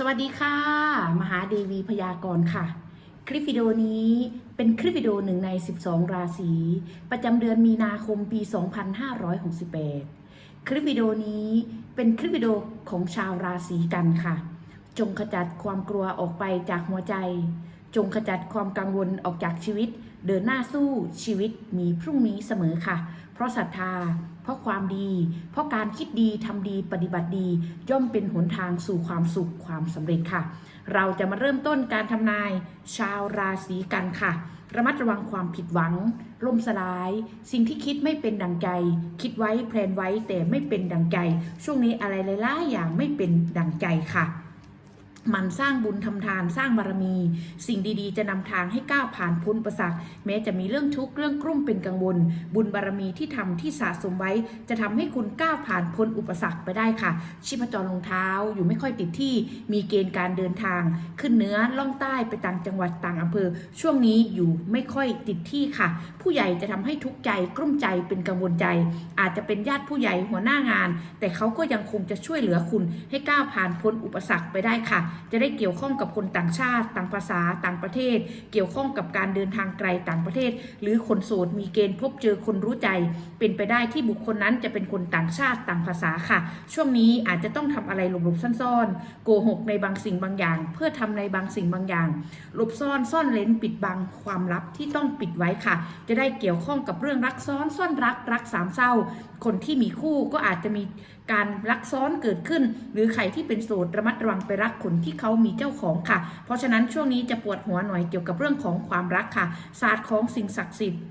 สวัสดีค่ะ มหาเดวีพยากรณ์ค่ะ คลิปวิดีโอนี้เป็นคลิปวิดีโอหนึ่งใน 12 ราศีประจำเดือนมีนาคมปี 2568 คลิปวิดีโอนี้เป็นคลิปวิดีโอของชาวราศีกันค่ะ จงขจัดความกลัวออกไปจากหัวใจ จงขจัดความกังวลออกจากชีวิต เดินหน้าสู้ชีวิตมีพรุ่งนี้เสมอค่ะ เพราะศรัทธา เพราะความดี เพราะการคิดดีทำดีปฏิบัติดี ย่อมเป็นหนทางสู่ความสุขความสำเร็จค่ะ เราจะมาเริ่มต้นการทำนายชาวราศีกันค่ะ ระมัดระวังความผิดหวัง ล่มสลาย สิ่งที่คิดไม่เป็นดังใจ คิดไว้แพลนไว้แต่ไม่เป็นดังใจ ช่วงนี้อะไรหลายๆอย่างไม่เป็นดังใจค่ะ มันสร้างบุญทำทานสร้างบารมี สิ่งดีๆ จะนำทางให้ก้าวผ่านพ้นอุประสรรคแม้จะมีเรื่องทุกข์เรื่องกลุ้มเป็นกังวล บุญบารมีที่ทำที่สะสมไว้ จะทำให้คุณก้าวผ่านพ้นอุปสรรคไปได้ค่ะ ชีพจรลงเท้าอยู่ไม่ค่อยติดที่ มีเกณฑ์การเดินทาง ขึ้นเนื้อล่องใต้ไปต่างจังหวัดต่างอำเภอ ช่วงนี้อยู่ไม่ค่อยติดที่ค่ะ ผู้ใหญ่จะทำให้ทุกข์ใจกลุ้มใจเป็นกังวลใจ อาจจะเป็นญาติผู้ใหญ่หัวหน้างาน แต่เขาก็ยังคงจะช่วยเหลือคุณให้ก้าวผ่านพ้นอุปสรรคไปได้ค่ะจะได้เกี่ยวข้องกับคนต่างชาติ ต่างภาษาต่างประเทศ เกี่ยวข้องกับการเดินทางไกลต่างประเทศ หรือคนโสดมีเกณฑ์พบเจอคนรู้ใจ เป็นไปได้ที่บุคคลนั้นจะเป็นคนต่างชาติต่างภาษาค่ะ ช่วงนี้อาจจะต้องทำอะไรหลบๆซ่อนๆโกหกในบางสิ่งบางอย่าง เพื่อทำในบางสิ่งบางอย่างหลบซ่อนซ่อนเลนปิดบังความลับที่ต้องปิดไว้ค่ะ จะได้เกี่ยวข้องกับเรื่องรักซ้อนซ่อนรักรักสามเศร้า คนที่มีคู่ก็อาจจะมีการรักซ้อนเกิดขึ้น หรือใครที่เป็นโสดระมัดระวังไปรักคนที่เขามีเจ้าของค่ะ เพราะฉะนั้นช่วงนี้จะปวดหัวหน่อยเกี่ยวกับเรื่องของความรักค่ะ ศาสตร์ของสิ่งศักดิ์สิทธิ์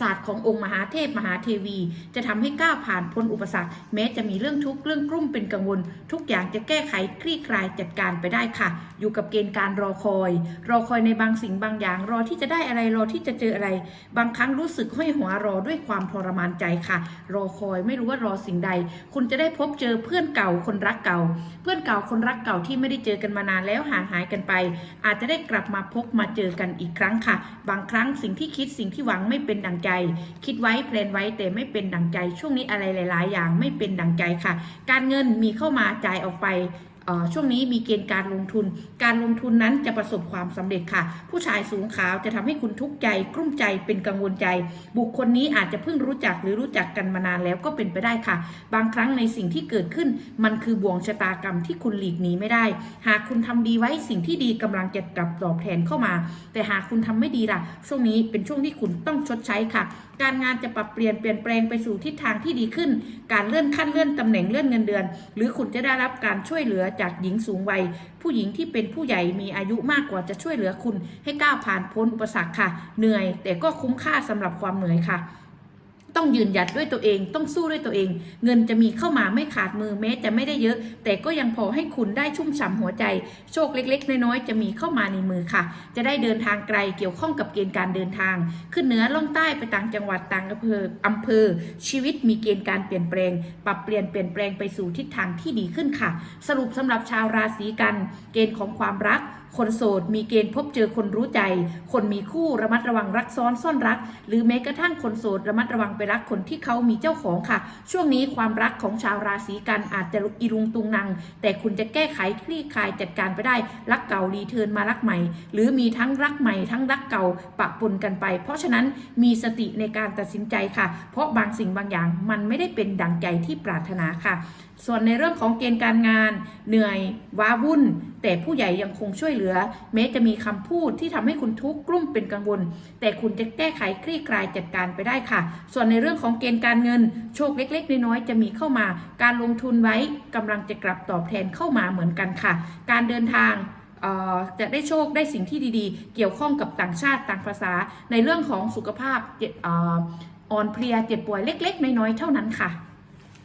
ศาสตร์ขององค์มหาเทพมหาเทวี จะทำให้ก้าวผ่านพ้นอุปสรรค แม้จะมีเรื่องทุกข์เรื่องกลุ้มเป็นกังวล ทุกอย่างจะแก้ไขคลี่คลายจัดการไปได้ค่ะ อยู่กับเกณฑ์การรอคอย รอคอยในบางสิ่งบางอย่าง รอที่จะได้อะไรรอที่จะเจออะไร บางครั้งรู้สึกห้อยหัวรอด้วยความทรมานใจค่ะ รอคอยไม่รู้ว่ารอสิ่งใด คุณจะได้พบเจอเพื่อนเก่าคนรักเก่า เพื่อนเก่าคนรักเก่าที่ไม่ได้เจอกันมานานแล้วห่างหายกันไป อาจจะได้กลับมาพบมาเจอกันอีกครั้งค่ะ บางครั้งสิ่งที่คิดสิ่งที่หวังไม่เป็นดังใจ คิดไว้เพลนไว้แต่ไม่เป็นดังใจ ช่วงนี้อะไรหลาย ๆ อย่างไม่เป็นดังใจค่ะ การเงินมีเข้ามาจ่ายออกไป ช่วงนี้มีเกณฑ์การลงทุน การลงทุนนั้นจะประสบความสำเร็จค่ะ ผู้ชายสูงขาวจะทำให้คุณทุกข์ใจกลุ้มใจเป็นกังวลใจ บุคคลนี้อาจจะเพิ่งรู้จักหรือรู้จักกันมานานแล้วก็เป็นไปได้ค่ะ บางครั้งในสิ่งที่เกิดขึ้น มันคือบ่วงชะตากรรมที่คุณหลีกหนีไม่ได้ หากคุณทำดีไว้สิ่งที่ดีกำลังจะกลับตอบแทนเข้ามา แต่หากคุณทำไม่ดีล่ะ ช่วงนี้เป็นช่วงที่คุณต้องชดใช้ค่ะ การงานจะปรับเปลี่ยนเปลี่ยนแปลงไปสู่ทิศทางที่ดีขึ้น การเลื่อนขั้นเลื่อนตำแหน่งเลื่อนเงินเดือน หรือคุณจะได้รับการช่วยเหลือจากหญิงสูงวัย ผู้หญิงที่เป็นผู้ใหญ่มีอายุมากกว่าจะช่วยเหลือคุณให้ก้าวผ่านพ้นอุปสรรคค่ะ เหนื่อยแต่ก็คุ้มค่าสำหรับความเหนื่อยค่ะ ต้องยืนหยัดด้วยตัวเอง ต้องสู้ด้วยตัวเอง เงินจะมีเข้ามาไม่ขาดมือแม้จะไม่ได้เยอะ แต่ก็ยังพอให้คุณได้ชุ่มฉ่ำหัวใจ โชคเล็ก ๆ น้อยๆจะมีเข้ามาในมือค่ะ จะได้เดินทางไกลเกี่ยวข้องกับเกณฑ์การเดินทาง ขึ้นเหนือล่องใต้ไปต่างจังหวัดต่างอำเภออำเภอ ชีวิตมีเกณฑ์การเปลี่ยนแปลง ปรับเปลี่ยนเปลี่ยนแปลงไปสู่ทิศทางที่ดีขึ้นค่ะ สรุปสำหรับชาวราศีกัน เกณฑ์ของความรัก คนโสดมีเกณฑ์พบเจอคนรู้ใจ คนมีคู่ระมัดระวังรักซ้อนซ่อนรัก หรือแม้กระทั่งคนโสดระมัดระวังไปรักคนที่เขามีเจ้าของค่ะ ช่วงนี้ความรักของชาวราศีกันอาจจะอีรุงตุงนัง แต่คุณจะแก้ไขคลี่คลายจัดการไปได้ รักเก่ารีเทิร์นมารักใหม่ หรือมีทั้งรักใหม่ทั้งรักเก่าปะปนกันไป เพราะฉะนั้นมีสติในการตัดสินใจค่ะ เพราะบางสิ่งบางอย่างมันไม่ได้เป็นดังใจที่ปรารถนาค่ะ ส่วนในเรื่องของเกณฑ์การงาน เหนื่อยว้าวุ่นแต่ผู้ใหญ่ยังคงช่วยเหลือ แม้จะมีคำพูดที่ทำให้คุณทุกข์กลุ้มเป็นกังวล แต่คุณจะแก้ไขคลี่คลายจัดการไปได้ค่ะ ส่วนในเรื่องของเกณฑ์การเงิน โชคเล็ก ๆ น้อยๆจะมีเข้ามา การลงทุนไว้กำลังจะกลับตอบแทนเข้ามาเหมือนกันค่ะ การเดินทางจะได้โชคได้สิ่งที่ดีๆ เกี่ยวข้องกับต่างชาติต่างภาษา ในเรื่องของสุขภาพอ่ออ่อนเพลียเจ็บป่วยเล็ก ๆ น้อยๆเท่านั้นค่ะ